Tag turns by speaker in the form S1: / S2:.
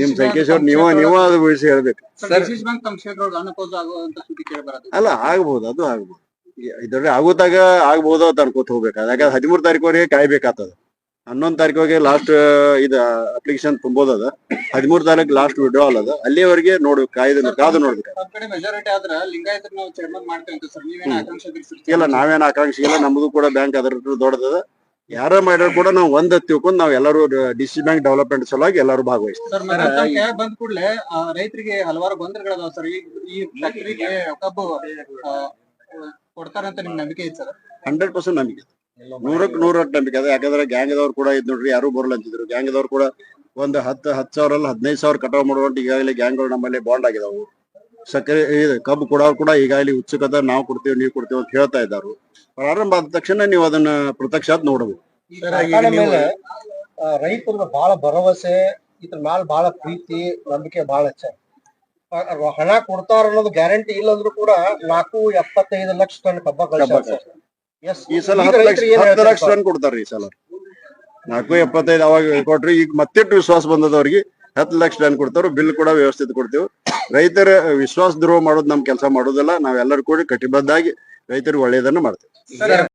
S1: ನಿಮ್ ಸಂಕೇಶ್ ಅವ್ರು ನೀವ ನೀವ ಅದು ಹೇಳ್ಬೇಕು. ಅಲ್ಲ ಆಗ್ಬಹುದು ಅದು ಆಗ್ಬಹುದು ಇದ್ರಲ್ಲಿ ಆಗೋದಾಗ ಆಗ್ಬಹುದು ಅಂತ ಅನ್ಕೋತ ಹೋಗ್ಬೇಕಾದ ಯಾಕಂದ್ರೆ ಹದಿಮೂರ್ ತಾರೀಕುವರೆಗೆ ಕಾಯ್ಬೇಕಾಗ್ತದ. ಹನ್ನೊಂದ್ ತಾರೀಕುವರೆಗೆ ಲಾಸ್ಟ್ ಇದ ಅಪ್ಲಿಕೇಶನ್ ತುಂಬೋದದ ಹದಿಮೂರ್ ತಾರೀಕು ಲಾಸ್ಟ್ ವಿಡ್ರಾವಲ್ ಅದ. ಅಲ್ಲಿವರೆಗೆ ನೋಡ್ಬೇಕು ಕಾಯ್ದು ಕಾದು ನೋಡ್ಬೇಕು? ಇಲ್ಲ ನಾವೇನ್ ಆಕಾಂಕ್ಷೆ ಇಲ್ಲ ನಮ್ದು ಕೂಡ ಬ್ಯಾಂಕ್ ಅದ್ರ ದೊಡ್ಡದದ ಯಾರ ಮಾಡಿದ್ರು ಕೂಡ ನಾವು ಒಂದ್ ತಿಳ್ಕೊಂಡು ನಾವ್ ಎಲ್ಲರೂ ಡಿಸಿ ಬ್ಯಾಂಕ್ ಡೆವಲಪ್ಮೆಂಟ್ ಸಲುವಾಗಿ ಎಲ್ಲರೂ ಭಾಗವಹಿಸ್ತೀವಿ.
S2: ಬಂದ ಕೂಡಲೇ ರೈತರಿಗೆ ಹಲವಾರು ಗೊಂದಲಗಳದಾವ ಸರ್. ಈ ಫ್ಯಾಕ್ಟರಿಗೆ ಕಬ್ಬು ಆ, ಕೊಡ್ತಾರಂತ ನಿಮ್ ನಂಬಿಕೆ ಐತೆ ಸರ್?
S1: ಹಂಡ್ರೆಡ್ ಪರ್ಸೆಂಟ್ ನಂಬಿಕೆ. ನೂರಕ್ಕೆ ನೂರಕ್ಕೆ ನಂಬಿಕೆ. ಅದ ಯಾಕಂದ್ರೆ ಗ್ಯಾಂಗ್ದವ್ರು ಕೂಡ ಇದ್ ನೋಡ್ರಿ ಯಾರು ಬರಲ್ಲ ಅಂತಿದ್ರು. ಗ್ಯಾಂಗ್ ದವ್ರು ಕೂಡ ಒಂದ್ ಹತ್ತು ಹತ್ತು ಸಾವಿರ ಅಲ್ಲ ಹದಿನೈದು ಸಾವಿರ ಕಟಾವ್ ಮಾಡುವಂತ ಈಗಾಗಲೇ ಗ್ಯಾಂಗ್ಗಳು ನಮ್ಮಲ್ಲಿ ಬಾಂಡ್ ಆಗಿದಾವು. ಸಕ್ಕರೆ ಇದು ಕಬ್ಬು ಕೊಡೋರು ಕೂಡ ಈಗಾಗಲೇ ಉತ್ಸುಕತೆ ನಾವು ಕೊಡ್ತೀವಿ ನೀವು ಕೊಡ್ತೀವಿ ಅಂತ ಹೇಳ್ತಾ ಇದ್ದಾರೆ. ಪ್ರಾರಂಭ ಆದ ತಕ್ಷಣ ನೀವು ಅದನ್ನ ಪ್ರತ್ಯಕ್ಷ ನೋಡಬೇಕು.
S3: ರೈತರ ಬಹಳ ಭರವಸೆ ಇದ್ರ ಮ್ಯಾಲ ಬಹಳ ಪ್ರೀತಿ ನಂಬಿಕೆ ಬಹಳ ಹೆಚ್ಚ ಹಣ ಕೊಡ್ತಾರ ಅನ್ನೋದು ಗ್ಯಾರಂಟಿ ಇಲ್ಲ ಅಂದ್ರೂ ಕೂಡ ನಾಲ್ಕು ಎಪ್ಪತ್ತೈದು ಲಕ್ಷ ಟನ್ ಕಬ್ಬ
S1: ಈ ಸಲ ಹತ್ತು ಲಕ್ಷ ಟನ್ ಕೊಡ್ತಾರ್ರಿ ಈ ಸಲ. ನಾಲ್ಕು ಎಪ್ಪತ್ತೈದು ಅವಾಗ ಕೊಟ್ರಿ ಈಗ ಮತ್ತೆ ವಿಶ್ವಾಸ ಬಂದದವ್ರಿಗೆ ಹತ್ತು ಲಕ್ಷ ಟನ್ ಕೊಡ್ತಾರ ಬಿಲ್ ಕೂಡ ವ್ಯವಸ್ಥಿತ ಕೊಡ್ತೀವಿ. ರೈತರ ವಿಶ್ವಾಸ ದ್ರೋಹ ಮಾಡೋದು ನಮ್ ಕೆಲಸ ಮಾಡೋದಲ್ಲ ನಾವೆಲ್ಲರೂ ಕೂಡಿ ಕಟಿಬದ್ಧಾಗಿ ರೈತರಿಗೆ ಒಳ್ಳೆಯದನ್ನ ಮಾಡ್ತೇವೆ.